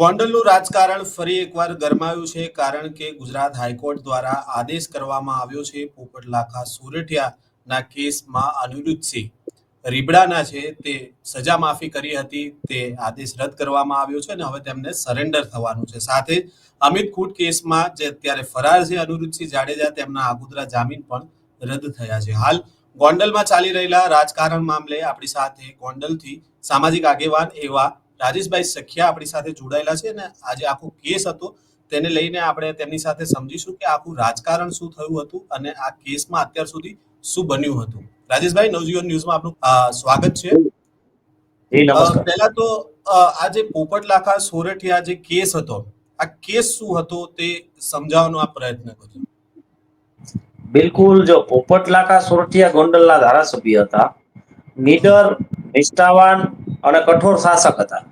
ગોંડલનું રાજકારણ ફરી એકવાર ગરમાયું છે કારણ કે ગુજરાત હાઈકોર્ટ દ્વારા આદેશ કરવામાં આવ્યો છે પોપટ લાખા સુરઠિયાના કેસમાં અનિરુદ્ધસિંહ રીબડાના છે તે સજા માફી કરી હતી, તે આદેશ રદ કરવામાં આવ્યો છે અને હવે તેમને સરેન્ડર થવાનું છે. સાથે અમિત ખૂટ કેસમાં જે અત્યારે ફરાર છે અનિરુદ્ધસિંહ જાડેજા, તેમના આગોતરા જામીન પણ રદ થયા છે. હાલ ગોંડલમાં ચાલી રહેલા રાજકારણ મામલે આપણી સાથે ગોંડલથી સામાજિક આગેવાન એવા રાજેશભાઈ સખિયા આપણી સાથે જોડાયેલા છે અને આજે આખો કેસ હતો તેને લઈને આપણે તેમની સાથે સમજીશું કે આખું રાજકારણ શું થયું હતું અને આ કેસમાં અત્યાર સુધી શું બન્યું હતું. રાજેશભાઈ નવજીવન ન્યૂઝમાં આપનું સ્વાગત છે. પહેલા તો આ જે પોપટ લાખા સોરઠિયા જે કેસ હતો આ કેસ શું હતો તે સમજાવવાનો આ પ્રયત્ન કરજો. બિલકુલ જો પોપટલાખા સોરઠિયા ગોંડલના ધારાસભ્ય હતા નીડર નિષ્ઠાવાન અને કઠોર શાસક હતા.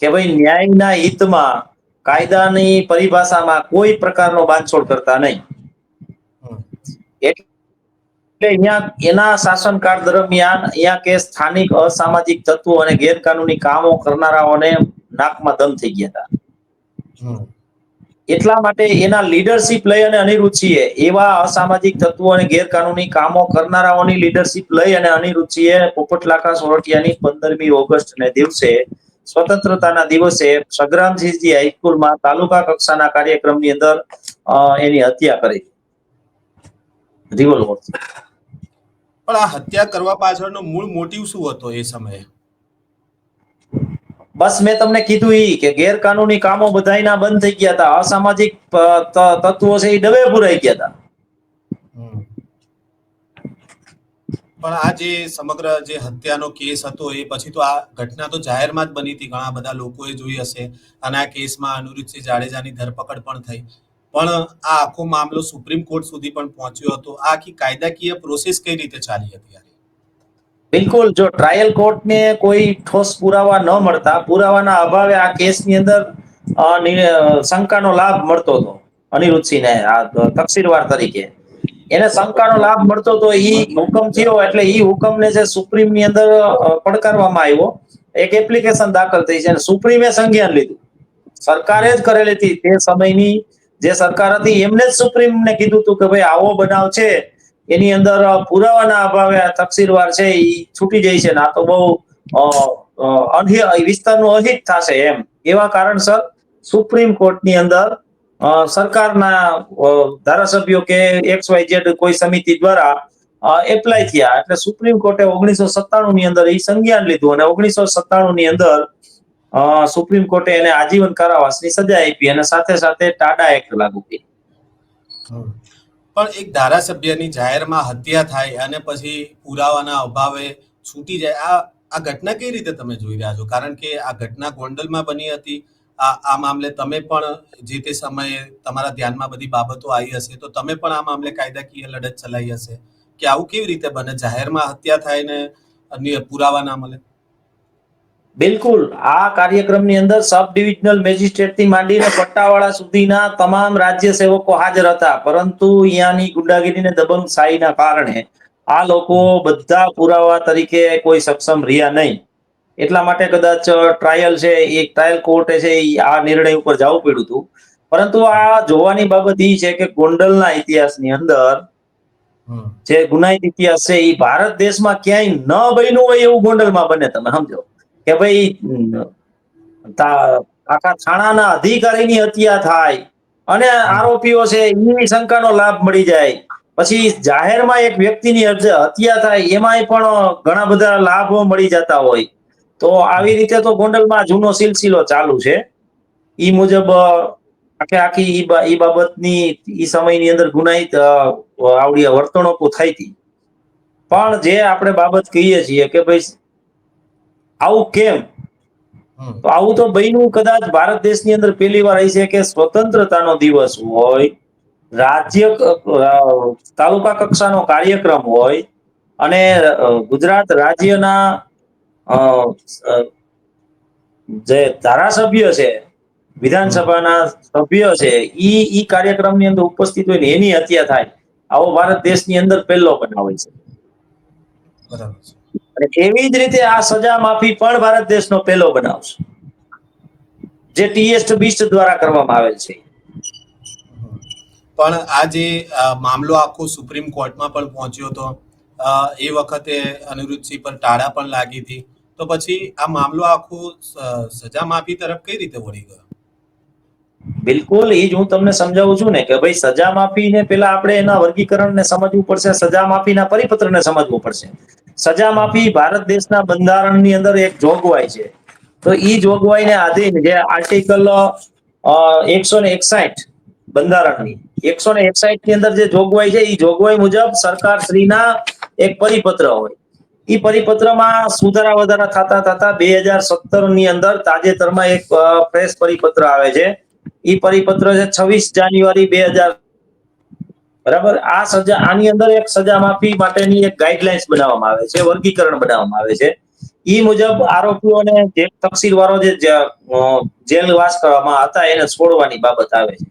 કે ભાઈ ન્યાયના હિતમાં કાયદાની પરિભાષામાં કોઈ પ્રકારનો બાંધછોડ કરતા નહીં. એટલે અહીંયા એના શાસનકાળ દરમિયાન અહીંયા કે સ્થાનિક અસામાજિક તત્વો અને ગેરકાનૂની કામો કરનારાઓને નાકમાં દમ થઈ ગયા હતા. એટલા માટે એના લીડરશિપ લઈ અને અનિરુચિએ એવા અસામાજિક તત્વો અને ગેરકાનૂની કામો કરનારાઓની લીડરશિપ લઈ અને અનિરુચિએ પોપટલાખા સોરઠિયાની પંદરમી ઓગસ્ટ ને દિવસે સ્વતંત્રતાના દિવસે સગ્રામસિંહજી હાઈસ્કૂલમાં તાલુકા કક્ષાના કાર્યક્રમની અંદર એની હત્યા કરી. રિવોલ્વર પણ આ હત્યા કરવા પાછળનો મૂળ મોટિવ શું હતો એ સમયે? બસ મેં તમને કીધું ઈ કે ગેરકાનૂની કામો બધાયના બંધ થઈ ગયા હતા અસામાજિક તત્વો છે એ ડબે પુરાઈ ગયા હતા. પણ આ જે સમગ્ર જે હત્યાનો કેસ હતો એ પછી તો આ ઘટના તો જાહેરમાં જ બની હતી. ઘણા બધા લોકોએ જોઈ હશે. અને આ કેસમાં અનિરુદ્ધસિંહ જાડેજાની ધરપકડ પણ થઈ. પણ આ આખો મામલો સુપ્રીમ કોર્ટ સુધી પણ પહોંચ્યો હતો. આ આખી કાયદાકીય પ્રોસેસ કઈ રીતે ચાલી હતી? બિલકુલ, જો ટ્રાયલ કોર્ટને કોઈ ઠોસ પુરાવા ન મળતા, પુરાવાના અભાવે આ કેસની અંદર શંકાનો લાભ મળતો હતો, અનિરુદ્ધસિંહને, આ તકસીરવાર તરીકે. એને શંકાનો લાભ મળતો હતો એ હુકમ થયો, એટલે ઈ હુકમને જે સુપ્રીમની અંદર પડકારવામાં આવ્યો, એક એપ્લિકેશન દાખલ થઈ છે અને સુપ્રીમે સંજ્ઞાન લીધું. સરકારે જ કરેલી હતી તે સમયની, જે સરકાર હતી એમને જ સુપ્રીમને કીધું હતું કે ભાઈ આવો બનાવ છે એની અંદર પુરાવાના અભાવે તકસીરવાર છે એ છૂટી જાય છે ને. તો બહુ અ, અ, અનહિ- વિસ્તારનું અહિત થશે એમ. એવા કારણસર સુપ્રીમ કોર્ટની અંદર સરકારના ધારાસભ્યો કે એક્સ વાય ઝેડ કોઈ સમિતિ દ્વારા એપ્લાય થયા. એટલે સુપ્રીમ કોર્ટે ઓગણીસો સત્તાણું ની અંદર એ સંજ્ઞાન લીધું અને ઓગણીસો સત્તાણું ની અંદર સુપ્રીમ કોર્ટે એને આજીવન કારાવાસની સજા આપી અને સાથે સાથે ટાડા એક્ટ લાગુ કરી પણ એક ધારાસભ્યની જાહેરમાં હત્યા થાય અને પછી પુરાવાના અભાવે છૂટી જાય, આ આ ઘટના કઈ રીતે તમે જોઈ રહ્યા છો? કારણ કે આ ઘટના ગોંડલમાં બની હતી, આ આ મામલે તમે પણ જે તે સમયે તમારા ધ્યાનમાં બધી બાબતો આવી હશે, તો તમે પણ આ મામલે કાયદાકીય લડત ચલાવી હશે. કે આવું કેવી રીતે બને? જાહેરમાં હત્યા થાય ને પુરાવા ના મળે? બિલકુલ. આ કાર્યક્રમની અંદર સબ ડિવિઝનલ મેજિસ્ટ્રેટથી માંડીને પટ્ટાવાળા સુધીના તમામ રાજ્ય સેવકો હાજર હતા. પરંતુ અહીંયાની ગુંડાગીરીને દબંગશાહીના કારણે આ લોકો બધા પુરાવા તરીકે કોઈ સક્ષમ રહ્યા નહીં. એટલા માટે કદાચ ટ્રાયલ છે એ ટ્રાયલ કોર્ટે છે આ નિર્ણય ઉપર જવું પડ્યું હતું. પરંતુ આ જોવાની બાબત એ છે કે ગોંડલના ઇતિહાસની અંદર જે ગુનાહિત ઇતિહાસ છે એ ભારત દેશમાં ક્યાંય ન બન્યું હોય એવું ગોંડલમાં બને તમે સમજો. કે ભાઈ આખા થાણાના અધિકારીની હત્યા થાય અને આરોપીઓ છે એની શંકાનો લાભ મળી જાય. પછી જાહેરમાં એક વ્યક્તિની હત્ય થાય, એમાંય પણ ઘણા બધા લાભો મળી જતા હોય. તો આવી રીતે તો ગોંડલમાં જૂનો સિલસિલો ચાલુ છે. એ મુજબ, આખે આખી ઈ બાબતની એ સમયની અંદર ગુનાહિત આવડી વર્તણૂકો થઈ હતી પણ જે આપણે બાબત કહીએ છીએ કે ભાઈ આવું કેમ? તો આવું તો બન્યું કદાચ ભારત દેશની અંદર પહેલી વાર આવી છે કે સ્વતંત્રતાનો દિવસ હોય રાજ્ય તાલુકા કક્ષાનો કાર્યક્રમ હોય અને ગુજરાત રાજ્યના જે ધારાસભ્ય છે વિધાનસભાના સભ્ય છે ઈ ઈ કાર્યક્રમની અંદર ઉપસ્થિત હોય ને એની હત્યા થાય આવો ભારત દેશની અંદર પહેલો બનાવે છે. બરાબર છે. અને એવી જ રીતે આ સજા માફી પણ ભારત દેશનો પહેલો બનાવ છે. જે ટીએસ્ટ બીસ્ટ દ્વારા કરવામાં આવેલ છે. પણ આ જે મામલો આખો સુપ્રીમ કોર્ટમાં પણ પહોંચ્યો હતો એ વખતે અનિરુદ્ધસિંહ પર ટાળા પણ લાગી હતી. તો પછી આ મામલો આખો સજા માફી તરફ કઈ રીતે વળી ગયો? બિલકુલ એ જ હું તમને સમજાવું છું ને કે ભાઈ સજા માફી ને પેલા આપણે એના વર્ગીકરણને સમજવું પડશે સજા માફીના પરિપત્રને સમજવું પડશે. સજા માફી ભારત દેશના બંધારણની અંદર એક જોગવાઈ છે. તો એ જોગવાઈને આધીન જે આર્ટિકલ એકસો ને એકસાઠ બંધારણની, એકસો ને એકસાઠની અંદર જે જોગવાઈ છે એ જોગવાઈ મુજબ સરકાર શ્રીના એક પરિપત્ર હોય. એ પરિપત્રમાં સુધારા વધારા થતા થતા બે હજાર સત્તરની અંદર તાજેતરમાં એક પ્રેસ પરિપત્ર આવે છે. એ પરિપત્ર છે છવ્વીસ જાન્યુઆરી બે હજાર બરાબર? આ સજા આની અંદર એક સજા માફી માટેની એક ગાઈડલાઇન્સ બનાવવામાં આવે છે વર્ગીકરણ બનાવવામાં આવે છે. ઈ મુજબ આરોપીઓને જે તકસીર વાળો જે, જેલવાસ કરવામાં હતા એને છોડવાની બાબત આવે છે.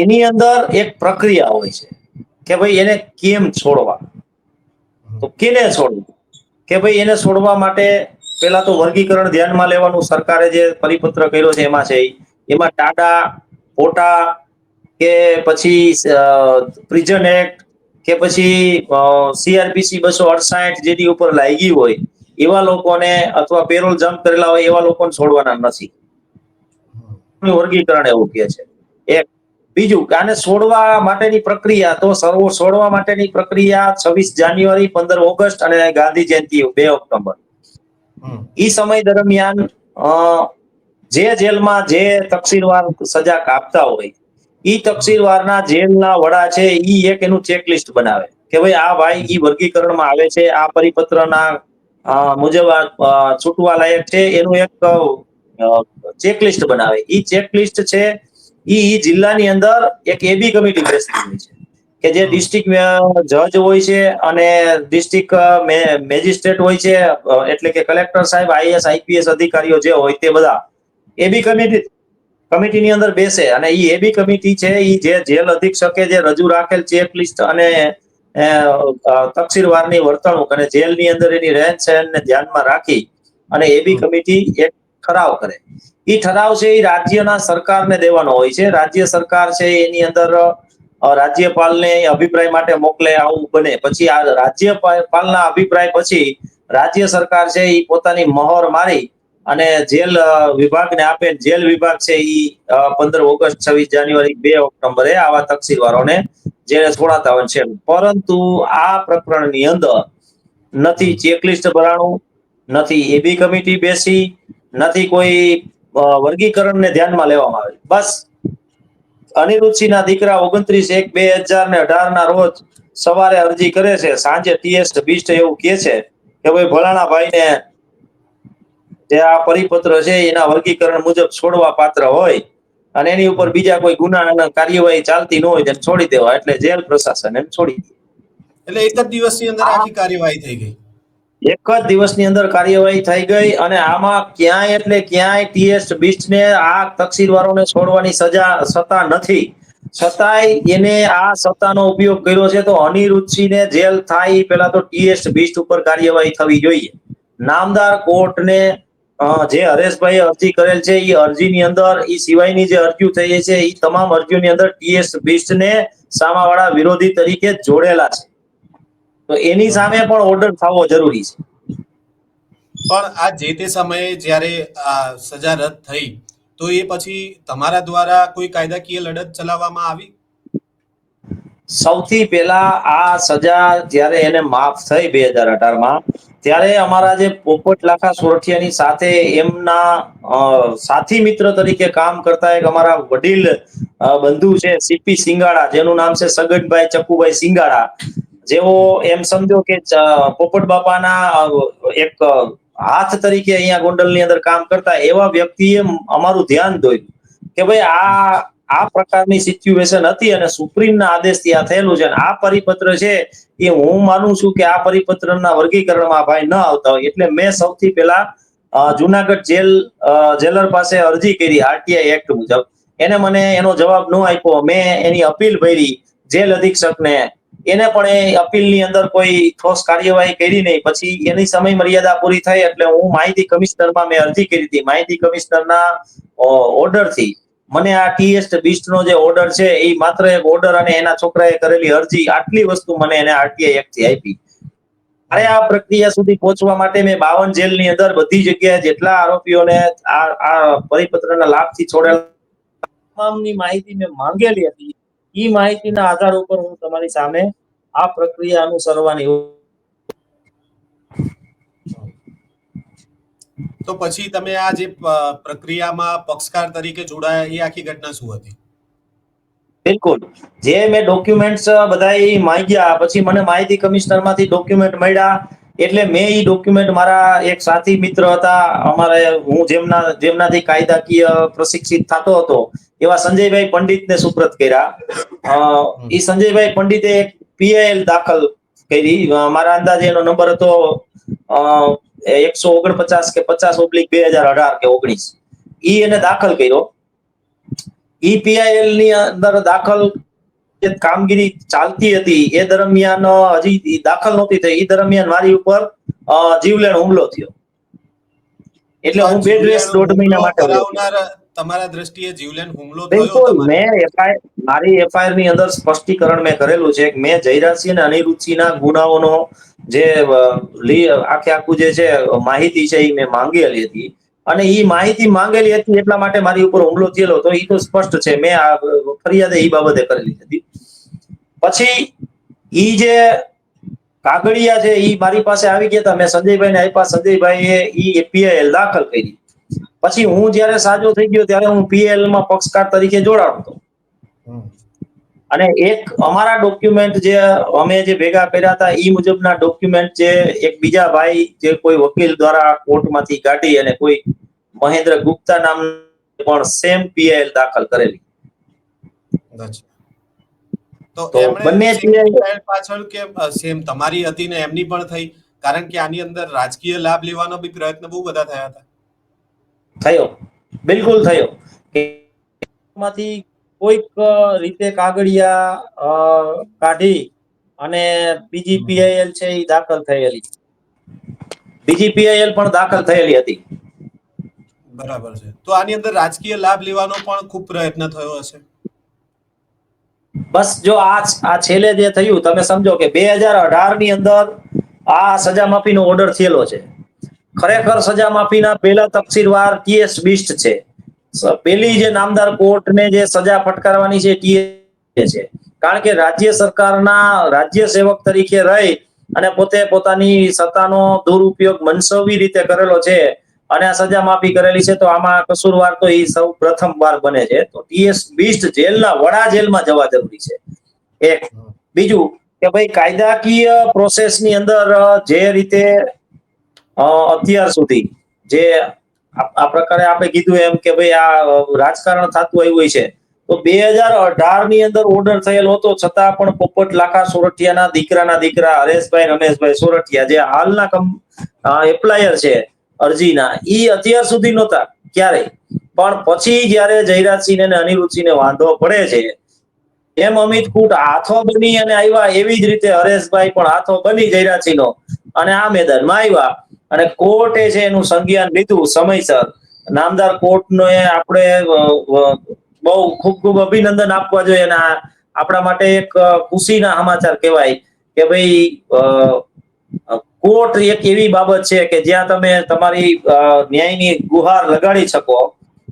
એની અંદર એક પ્રક્રિયા હોય છે કે ભાઈ એને કેમ છોડવા? તો કેને છોડવું? કે ભાઈ એને છોડવા માટે પેલા તો વર્ગીકરણ ધ્યાનમાં લેવાનું સરકારે જે પરિપત્ર કર્યો છે એમાં છે એમાં ટાડા ફોટા કે પછી પ્રિઝન એક્ટ કે પછી સીઆરપીસી બસો અડસાઠ જેની ઉપર લાગી હોય, એવા લોકોને અથવા પેરોલ જમ્પ કરેલા હોય, એવા લોકોને છોડવાના નથી વર્ગીકરણ એવું કહે છે એક, બીજું કે આને છોડવા માટેની પ્રક્રિયા, તો સર્વો છોડવા માટેની પ્રક્રિયા છવ્વીસ જાન્યુઆરી, પંદર ઓગસ્ટ અને ગાંધી જયંતિ, બે ઓક્ટોબર. ઈ સમય દરમિયાન જે જેલમાં જે તકસીરવાર સજા કાપતા હોય ઈ તકસીલવારના જેલના વડા છે, ઈ એક એનું ચેકલિસ્ટ બનાવે કે ભાઈ આ ભાઈ ઈ વર્ગીકરણમાં આવે છે, આ પરિપત્રના મુજબ છૂટવા લાયક છે, એનું એક ચેકલિસ્ટ બનાવે. ઈ ચેકલિસ્ટ છે, ઈ ઈ જિલ્લાની અંદર એક એબી કમિટી બેસતી છે, કે જે ડિસ્ટ્રિક્ટ જજ હોય છે અને ડિસ્ટ્રિક્ટ મેજિસ્ટ્રેટ હોય છે એટલે કે કલેક્ટર સાહેબ આઈએસ આઈપીએસ અધિકારીઓ જે હોય તે બધા. એબી કમિટી કમિટીની અંદર બેસે અને એ એબી કમિટી છે એ જે જેલ અધિક્ષકે જે રજૂ રાખેલ ચેકલિસ્ટ અને અ, અ, તકસીરવારની વર્તણૂક અને જેલની અંદર એની રહેન સહેનને ધ્યાનમાં રાખી અને એબી કમિટી એક ઠરાવ કરે. એ ઠરાવ છે એ રાજ્યના સરકારને દેવાનો હોય છે. રાજ્ય સરકાર છે એની અંદર રાજ્યપાલને અભિપ્રાય માટે મોકલે આવું બને. પછી આ રાજ્યપાલના અભિપ્રાય પછી રાજ્ય સરકાર છે એ પોતાની મહોર મારી અને જેલ વિભાગને આપે જેલ વિભાગ છે એ પંદર ઓગસ્ટ છવ્વીસ જાન્યુઆરી બે ઓક્ટોબરે આવા તકસીલવારોને જેને છોડાતા હોય છે. પરંતુ આ પ્રકરણની અંદર નથી ચેકલિસ્ટ ભરાણું, નથી એબી કમિટી બેસી, નથી કોઈ વર્ગીકરણને ધ્યાનમાં લેવામાં આવે. બસ અનિરુચિના દીકરા ઓગણત્રીસ એક બે હજાર ને અઢાર ના રોજ સવારે અરજી કરે છે. સાંજે ટીએસ બીસ્ટ એવું કહે છે કે ભાઈ ભલાણા ભાઈને જે આ પરિપત્ર છે એના વર્ગીકરણ મુજબ છોડવા પાત્ર હોય અને એની ઉપર બીજા કોઈ ગુના કાર્યવાહી ચાલતી ન હોય તેને છોડી દેવા એટલે જેલ પ્રશાસન એમ છોડી દે. એટલે એક જ દિવસની અંદર આખી કાર્યવાહી થઈ ગઈ? એક જ દિવસની અંદર કાર્યવાહી થઈ ગઈ અને આમાં ક્યાંય એટલે ક્યાંય ટીએસ બિસ્ટને આ તકસીરવારોને છોડવાની સજા સત્તા નથી. છતાંય એને આ સત્તાનો ઉપયોગ કર્યો છે તો અનિરુદ્ધસિંહને જેલ થાય પેલા તો ટીએસ બિસ્ટ ઉપર કાર્યવાહી થવી જોઈએ. નામદાર કોર્ટને જે હરેશભાઈ અરજી કરેલ છે એ અરજીની અંદર એ સિવાયની જે અરજીઓ થઈ છે એ તમામ અરજીઓની અંદર ટીએસ બીસ્ટને સામાવાળા વિરોધી તરીકે જોડેલા છે. તો એની સામે પણ ઓર્ડર થવો જરૂરી છે. પણ આ જે તે સમયે જ્યારે સજા રદ થઈ તો એ પછી તમારા દ્વારા કોઈ કાયદાકીય લડત ચલાવવામાં આવી? સૌથી પહેલા આ સજા જ્યારે એને માફ થઈ બે હજાર અઢારમાં ત્યારે અમારા જે પોપટ લાખા સોરઠિયાની સાથે એમના સાથી મિત્ર તરીકે કામ કરતા એક અમારા વડીલ બંધુ છે સીપી સિંગાડા, જેનું નામ છે સગનભાઈ ચકુભાઈ સિંગાડા. જેઓ એમ સમજો કે પોપટ બાપાના એક હાથ તરીકે અહીંયા ગોંડલની અંદર કામ કરતા એવા વ્યક્તિએ અમારું ધ્યાન દોર્યું કે ભાઈ આ આ પ્રકારની સિચ્યુએશન હતી અને સુપ્રીમના આદેશથી આ થયેલું છે અને આ પરિપત્ર છે એ હું માનું છું કે આ પરિપત્રના વર્ગીકરણમાં ભાઈ ન આવતા હોય. એટલે મેં સૌથી પહેલા જુનાગઢ જેલ જેલર પાસે અરજી કરી આરટીઆઈ એક્ટ મુજબ. એને મને એનો જવાબ ન આપ્યો. મેં એની અપીલ ભરી જેલ અધિક્ષકને. એને પણ એ અપીલની અંદર કોઈ ઠોસ કાર્યવાહી કરી નહીં. પછી એની સમય મર્યાદા પૂરી થઈ એટલે હું માહિતી કમિશનરમાં મેં અરજી કરી હતી. માહિતી કમિશનરના ઓર્ડરથી મને આ ટીએસ્ટ બીસ્ટ નો જે ઓર્ડર છે, એ માત્ર એક ઓર્ડર અને એના છોકરાએ કરેલી અરજી, આટલી વસ્તુ મને એને આરટીઆઈ એક્ટથી આપી. મારે આ પ્રક્રિયા સુધી પહોંચવા માટે મેં બાવન જેલની અંદર બધી જગ્યાએ જેટલા આરોપીઓને આ આ પરિપત્રના લાભથી છોડેલા તમામની માહિતી મેં માંગેલી હતી. એ માહિતીના આધાર ઉપર હું તમારી સામે આ પ્રક્રિયા અનુસરવાની તો પછી તમે આ જે પ્રક્રિયામાં પક્ષકાર તરીકે જોડાયા એ આખી ઘટના શું હતી? બિલકુલ. જે મેં ડોક્યુમેન્ટ્સ બધા માંગ્યા પછી મને માહિતી કમિશનરમાંથી ડોક્યુમેન્ટ મળ્યા એટલે મેં ઈ ડોક્યુમેન્ટ મારા એક સાથી મિત્ર હતા અમારે હું જેમના જેમનાથી કાયદાકીય પ્રશિક્ષિત થતો હતો એવા સંજયભાઈ પંડિતને સુપ્રત કર્યા. ઈ સંજયભાઈ પંડિતે એક પીએલ દાખલ કરી. મારા અંદાજે એનો નંબર હતો એકસો ઓગણપચાસ કે પચાસ ઓબ્લિક બે હજાર અઢાર કે ઓગણીસ. ઈ એને દાખલ કર્યો. ઈપીઆઈએલની અંદર દાખલ જે કામગીરી ચાલતી હતી એ દરમિયાન હજી દાખલ નહોતી થઈ. એ દરમિયાન મારી ઉપર જીવલેણ હુમલો થયો. એટલે હું બેડ રેસ્ટ દોઢ મહિના માટે તમારા દ્રષ્ટિએ જીવલેણ હુમલો થયો મેં એફઆઈઆર મારી એફઆઈઆરની અંદર સ્પષ્ટીકરણ મેં કરેલું છે કે મેં જયરાજસિંહ અને અનિરુદ્ધસિંહના ગુનાઓનો જે આખે આખું જે છે માહિતી છે એ મેં માંગેલી હતી. અને એ માહિતી માંગેલી હતી એટલા માટે મારી ઉપર હુમલો થયેલો. તો એ તો સ્પષ્ટ છે. મેં આ ફરિયાદ એ બાબતે કરેલી હતી. પછી ઈ જે કાગળિયા છે ઈ મારી પાસે આવી ગયા હતા. મેં સંજયભાઈને આપ્યા. સંજયભાઈએ ઈ એપીઆઈએલ દાખલ કરી. પછી હું જ્યારે સાજો થઈ ગયો ત્યારે હું પીએલમાં પક્ષકાર તરીકે જોડાણો અને એક અમારા ડોક્યુમેન્ટ જે અમે જે ભેગા કર્યા હતા ઈ મુજબના ડોક્યુમેન્ટ જે એક બીજા ભાઈ જે કોઈ વકીલ દ્વારા કોર્ટમાંથી કાઢી અને કોઈ મહેન્દ્ર ગુપ્તા નામ પણ સેમ પીએલ દાખલ કરેલી. તો બંને પાછળ કેમ સેમ તમારી હતી ને એમની પણ થઈ? કારણ કે આની અંદર રાજકીય લાભ લેવાનો બી પ્રયત્ન બહુ બધા થયા હતા. થયો. બિલકુલ થયો. માંથી કોઈક રીતે કાગળિયા અ, કાઢી અને બીજી પીઆઈએલ છે એ દાખલ થયેલી. બીજી પીઆઈએલ પણ દાખલ થયેલી હતી. બરાબર છે. તો આની અંદર રાજકીય લાભ લેવાનો પણ ખૂબ પ્રયત્ન થયો હશે. બસ જો આ આ છેલ્લે જે થયું તમે સમજો કે બે હજાર અઢારની અંદર આ સજા માફીનો ઓર્ડર થયેલો છે. ખરેખર સજા માફીના પહેલા તફસીલવાર ટીએસ બિસ્ટ છે. પેલી જે નામદાર કોર્ટને જે સજા ફટકારવાની છે ટીએસ છે. કારણ કે રાજ્ય સરકારના રાજ્ય સેવક તરીકે રહી અને પોતે પોતાની સત્તાનો દુરુપયોગ મનસવી રીતે કરેલો છે અને આ સજા માફી કરેલી છે, તો આમાં કસૂરવાર તો એ સૌ પ્રથમ વાર બને છે. તો ટીએસ બિસ્ટ જેલના વડા જેલમાં જવા જરૂરી છે. એક. બીજું કે ભાઈ કાયદાકીય પ્રોસેસની અંદર જે રીતે અત્યાર સુધી જે આ પ્રકારે આપણે કીધું એમ કે ભાઈ આ રાજકારણ થતું આવ્યું છે. તો બે હજાર અઢારની અંદર ઓર્ડર થયેલો હતો, છતાં પણ પોપટ લાખા સોરઠિયાના દીકરાના દીકરા હરેશભાઈ, રમેશભાઈ સોરઠિયા, જે હાલના એપ્લાયર છે અરજીના, ઈ અત્યાર સુધી નહોતા, ક્યારેય. પણ પછી જ્યારે જયરાજસિંહ અને અનિરુદ્ધસિંહને વાંધો પડે છે, એમ અમિત કુટ હાથો બની અને આવ્યા, એવી જ રીતે હરેશભાઈ પણ હાથો બની જયરાજસિંહનો. અને આ મેદાનમાં આવ્યા. અને કોર્ટે છે એનું સંજ્ઞાન લીધું સમયસર, નામદાર કોર્ટને આપણે બહુ ખૂબ ખૂબ અભિનંદન આપવા જોઈએ અને આપણા માટે એક ખુશીના સમાચાર કહેવાય કે ભાઈ કોર્ટ એક એવી બાબત છે કે જ્યાં તમે તમારી ન્યાયની ગુહાર લગાડી શકો.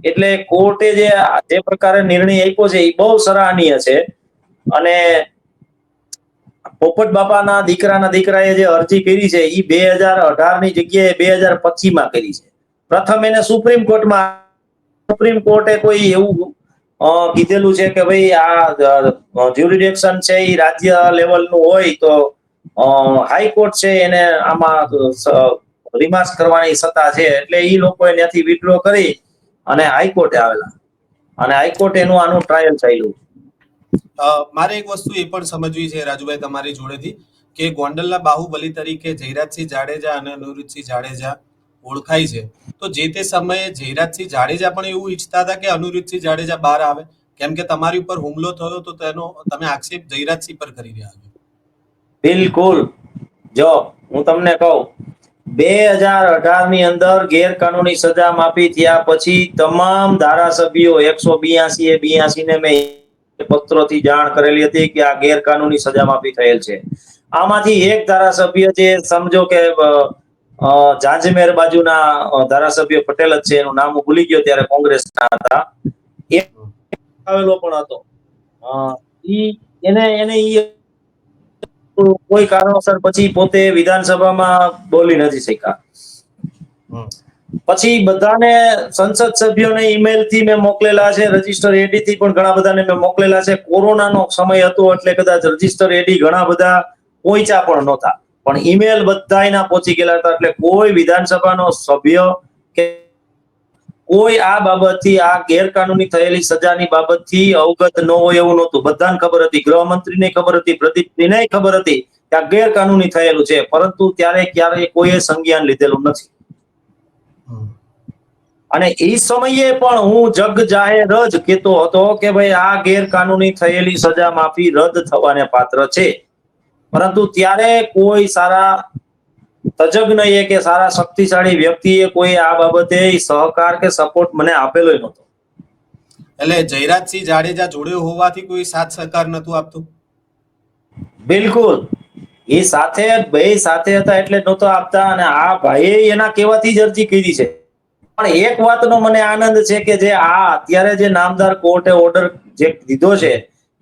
એટલે કોર્ટે જે જે પ્રકારે નિર્ણય આપ્યો છે એ બહુ સરાહનીય છે. અને પોપટ બાપાના દીકરાના દીકરાએ જે અરજી કરી છે એ બે હજાર અઢારની જગ્યાએ બે હજાર પચીસમાં કરી છે. પ્રથમ એને સુપ્રીમ કોર્ટમાં, સુપ્રીમ કોર્ટે કોઈ એવું કીધેલું છે કે ભાઈ આ જ્યુરિડિક્શન છે એ રાજ્ય લેવલનું હોય તો હાઈકોર્ટ છે એને આમાં રિમાર્ક કરવાની સત્તા છે. એટલે એ લોકોએ ત્યાંથી વિડ્રો કરી અને હાઈકોર્ટે આવેલા. અને હાઈકોર્ટ એનું આનું ટ્રાયલ ચાલ્યું. મારે એક વસ્તુ એ પણ સમજવી છે રાજુભાઈ તમારી જોડેથી કે ગોંડલના બાહુબલી તરીકે જયરાજસિંહ જાડેજા અને અનિરુદ્ધસિંહ જાડેજા ઓળખાય છે. તો જે તે સમયે જયરાજસિંહ જાડેજા પણ એવું ઈચ્છતા હતા કે અનિરુદ્ધસિંહ જાડેજા બહાર આવે. કેમ કે તમારી ઉપર હુમલો થયો તો તેનો, તમે આક્ષેપ જયરાજસિંહ પર કરી રહ્યા છો. બિલકુલ. જો હું તમને કહું, બે હજાર અઢારની અંદર ગેરકાનૂની સજા માફી થયા પછી તમામ ધારાસભ્યો એકસો બિયાસી એ બિયાસી ને મેં પત્રોથી જાણ કરેલી હતી કે આ ગેરકાનૂની સજા માફી થયેલ છે. આમાંથી એક ધારાસભ્ય જે સમજો કે જાંજમેર બાજુના ધારાસભ્ય પટેલ જ છે, એનું નામ ભૂલી ગયો ત્યારે કોંગ્રેસના હતા. એ પણ હતો. એને એને કોઈ કારણોસર પછી પોતે વિધાનસભામાં બોલી નથી શક્યા. પછી બધાને સંસદ સભ્યોને ઈમેલથી મેં મોકલેલા છે રજિસ્ટર એડી થી પણ ઘણા બધાને મેં મોકલેલા છે. કોરોનાનો સમય હતો એટલે કદાચ રજિસ્ટર એડી ઘણા બધા પહોંચ્યા પણ નહોતા. પણ ઈમેલ બધાયના પહોંચી ગયેલા હતા, એટલે કોઈ વિધાનસભાનો સભ્ય કે કોઈ આ બાબતથી, આ ગેરકાનૂની થયેલી સજાની બાબતથી અવગત ન હોય એવું નહોતું. બધાને ખબર હતી, ગૃહમંત્રીને ખબર હતી, પ્રદીપજીને ખબર હતી કે આ ગેરકાનૂની થયેલું છે, પરંતુ ત્યારે ક્યારેય કોઈએ સંજ્ઞાન લીધેલું નથી. અને એ સમયે પણ હું જગ જાહેર જ કહેતો હતો કે ભાઈ આ ગેરકાનૂની થયેલી સજા માફી રદ થવાને પાત્ર છે. પરંતુ ત્યારે કોઈ સારા તજજ્ઞએ કે સારા શક્તિશાળી વ્યક્તિએ કોઈ આ બાબતે સહકાર કે સપોર્ટ મને આપેલો નહોતો. એટલે જયરાજસિંહ જાડેજા જોડે હોવાથી કોઈ સાથ સહકાર નતું આપતું? બિલકુલ. એ સાથે બે સાથે હતા એટલે નહોતો આપતા અને આ ભાઈએ એના કહેવાથી જ અરજી કરી છે. પણ એક વાતનો મને આનંદ છે કે જે આ અત્યારે જે નામદાર કોર્ટે ઓર્ડર જે દીધો છે,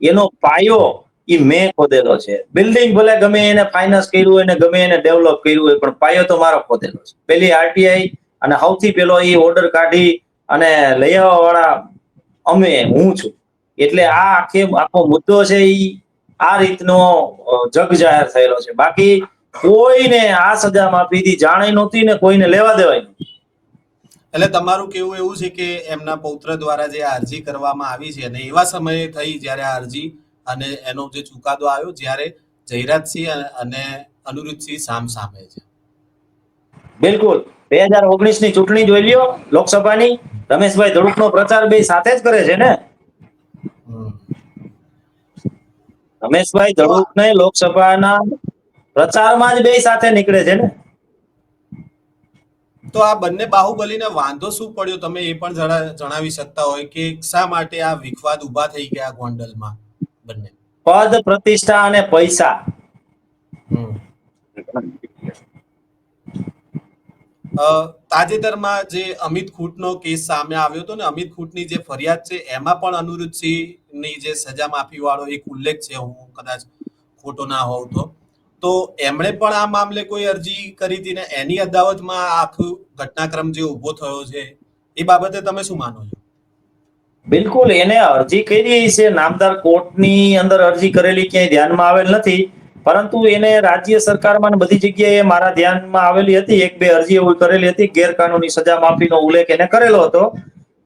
એનો પાયો એ મેં ખોદેલો છે. બિલ્ડિંગ ભલે ગમે એને ફાઇનાન્સ કર્યું હોય ને ગમે એને ડેવલપ કર્યું હોય, પણ પાયો તો મારો ખોદેલો છે. પેલી આરટીઆઈ અને સૌથી પેલો એ ઓર્ડર કાઢી અને લઈ આવવા વાળા અમે, હું છું. એટલે આ આખે આખો મુદ્દો છે ઈ આ રીતનો જગ જાહેર થયેલો છે. બાકી કોઈને આ સજા માફીથી જાણે નહોતી ને કોઈને લેવા દેવાય નહોતી. એટલે તમારું કેવું એવું છે કે એમના પૌત્ર દ્વારા જે અરજી કરવામાં આવી છે અને એવા સમયે થઈ જ્યારે આ અરજી અને એનો જે ચુકાદો આવ્યો જ્યારે જયરાજસિંહ અને- અને સામ સામે છે. બિલકુલ. બે હજાર ઓગણીસની ચૂંટણી જોઈ લ્યો લોકસભાની. રમેશભાઈ ધડુક નો પ્રચાર બે સાથે જ કરે છે ને. રમેશભાઈ ધડુકને લોકસભાના પ્રચારમાં જ બે સાથે નીકળે છે ને? તો આ બંને બાહુબલીને વાંધો શું પડ્યો? તમે એ પણ જણા- જણાવી શકતા હોય કે શા માટે આ વિખવાદ ઊભા થઈ ગયા ગોંડલમાં બંને? પદ પ્રતિષ્ઠા અને પૈસા. તાજેતરમાં જે અમિત ખૂટનો કેસ સામે આવ્યો હતો ને અમિત ખૂટની જે ફરિયાદ છે એમાં પણ અનિરુદ્ધસિંહની જે સજા માફી વાળો એક ઉલ્લેખ છે હું કદાચ ખોટો ના હોઉં તો. તો એમણે પણ આ મામલે કોઈ અરજી કરી હતી ને એની અદાવતમાં આખું ઘટનાક્રમ જે ઊભો થયો છે, એ બાબતે તમે શું માનો છો? બિલકુલ, એને અરજી કરી છે. નામદાર કોર્ટની અંદર અરજી કરેલી ક્યાંય ધ્યાનમાં આવેલ નથી. પરંતુ એને રાજ્ય સરકારમાં બધી જગ્યાએ મારા ધ્યાનમાં આવેલી હતી. એક બે અરજી એવું કરેલી હતી. ગેરકાનૂની સજા માફીનો ઉલ્લેખ એને કરેલો હતો.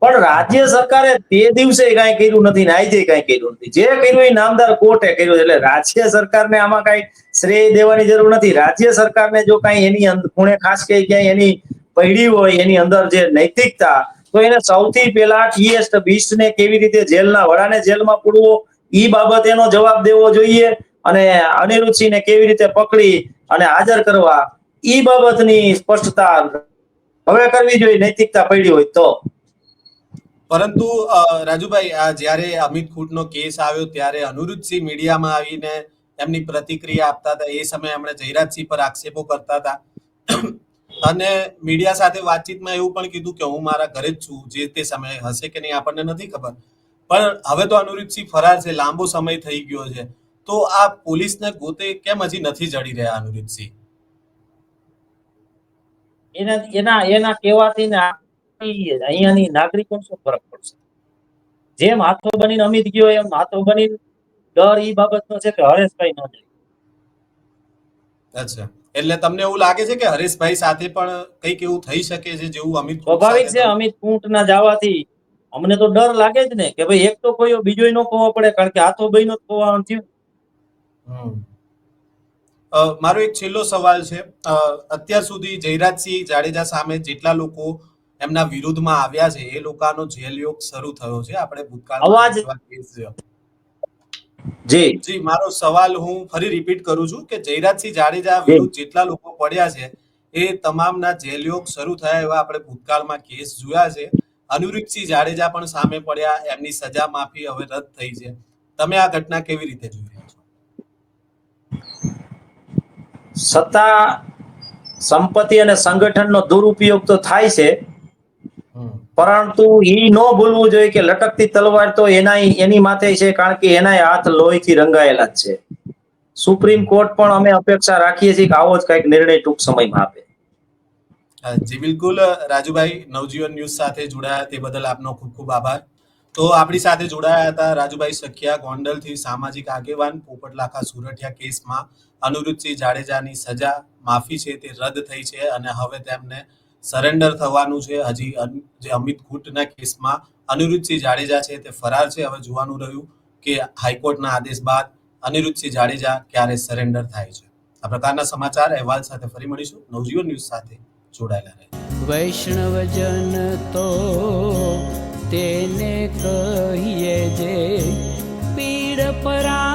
પણ રાજ્ય સરકારે તે દિવસે કઈ કર્યું નથી ને આજે કઈ કર્યું નથી. જે કર્યું એ નામદાર કોર્ટે કર્યું એટલે રાજ્ય સરકારને આમાં કઈ શ્રેય દેવાની જરૂર નથી. રાજ્ય સરકારને જો કઈ એની ખૂણે ખાસ કે ક્યાંય એની પડી હોય, એની અંદર જે નૈતિકતા, તો એને સૌથી પહેલા ટીએસ્ટ બીસ્ટ ને કેવી રીતે જેલના વડાને જેલમાં પૂરવો, ઈ બાબત એનો જવાબ દેવો જોઈએ અને અનિરુચિને કેવી રીતે પકડી અને હાજર કરવા, ઈ બાબતની સ્પષ્ટતા હવે કરવી જોઈએ. નૈતિકતા પડી હોય તો. પરંતુ રાજુભાઈ, આ જ્યારે અમિત ખૂટનો કેસ આવ્યો ત્યારે અનુરુદ્ધસિંહ મીડિયામાં આવીને એમની પ્રતિક્રિયા આપતા હતા. એ સમયે એમણે જયરાજસિંહ પર આક્ષેપો કરતા હતા. અને મીડિયા સાથે વાતચીતમાં એવું પણ કીધું કે હું મારા ઘરે જ છું, જે તે સમયે હશે કે નહીં આપણને નથી ખબર. પણ હવે તો અનુરુદ્ધસિંહ ફરાર છે, લાંબો સમય થઈ ગયો છે. તો આ પોલીસને ગોતે કેમ હજી નથી જડી રહ્યા અનુરુદ્ધસિંહ? એના એના એના કહેવાથી ને અહીંયાની નાગરિકો શું ફરક પડશે? જેમ હાથો બનીને અમિત ગયો એમ હાથો બનીને ડર એ બાબતનો છે કે હરેશભાઈ ન જાય. અચ્છા. એટલે તમને એવું લાગે છે કે હરેશભાઈ સાથે પણ કંઈક એવું થઈ શકે છે જેવું અમિત સ્વાભાવિક છે અમિત કુંટ ના જવાથી અમને તો ડર લાગે જ ને કે ભાઈ એક તો કોઈ બીજો ન ખોવો પડે કારણ કે હાથો બહેનો જ ખોવાનું થયું. મારો એક છેલ્લો સવાલ છે. અત્યાર સુધી જયરાજસિંહ જાડેજા સામે જેટલા લોકો એમના વિરુદ્ધમાં આવ્યા છે એ લોકોનો જેલ યોગ શરૂ થયો છે. આપણે ભૂતકાળમાં. જી જી. મારો સવાલ હું ફરી રિપીટ કરું છું કે જયરાજસિંહ જાડેજા વિરુદ્ધ જેટલા લોકો પડ્યા છે એ તમામના જેલયોગ શરૂ થયા એવા આપણે ભૂતકાળમાં કેસ જોયા છે. અનુરૂપસિંહ જાડેજા પણ સામે પડ્યા એમની સજા માફી હવે રદ થઈ છે. તમે આ ઘટના કેવી રીતે જોઈ રહ્યા છો? સત્તા સંપત્તિ અને સંગઠનનો દુરુપયોગ તો થાય છે. પરંતુ એ ન ભૂલવું જોઈએ કે લટકતી તલવાર તો એના એની માથે છે, કારણ કે એના હાથ લોહીથી રંગાયેલા જ છે. સુપ્રીમ કોર્ટ પણ અમે અપેક્ષા રાખીએ છીએ કે આવો જ કંઈક નિર્ણય ટૂંક સમયમાં આપે. જી બિલકુલ રાજુભાઈ, નવજીવન ન્યૂઝ સાથે જોડાયા તે બદલ આપનો ખૂબ ખૂબ આભાર. તો આપણી સાથે જોડાયા હતા રાજુભાઈ સખિયા, ગોંડલથી સામાજિક આગેવાન, પોપટલાખા સુરઠિયા કેસમાં અનુરૂધસિંહ જાડેજાની સજા માફી છે તે રદ થઈ છે અને હવે તેમને સરેન્ડર થવાનું છે. હજી જે અમિત ખૂટના કેસમાં અનિરુદ્ધસિંહ જાડેજા છે તે ફરાર છે. હવે જોવાનું રહ્યું કે હાઈકોર્ટના આદેશ બાદ અનિરુદ્ધસિંહ જાડેજા ક્યારે સરેન્ડર થાય છે. આ પ્રકારના સમાચાર અહેવાલ સાથે ફરી મળીશું. નવજીવન ન્યૂઝ સાથે જોડાયેલા રહે વૈષ્ણવજન તો તેને કહીએ જે પીડ પરા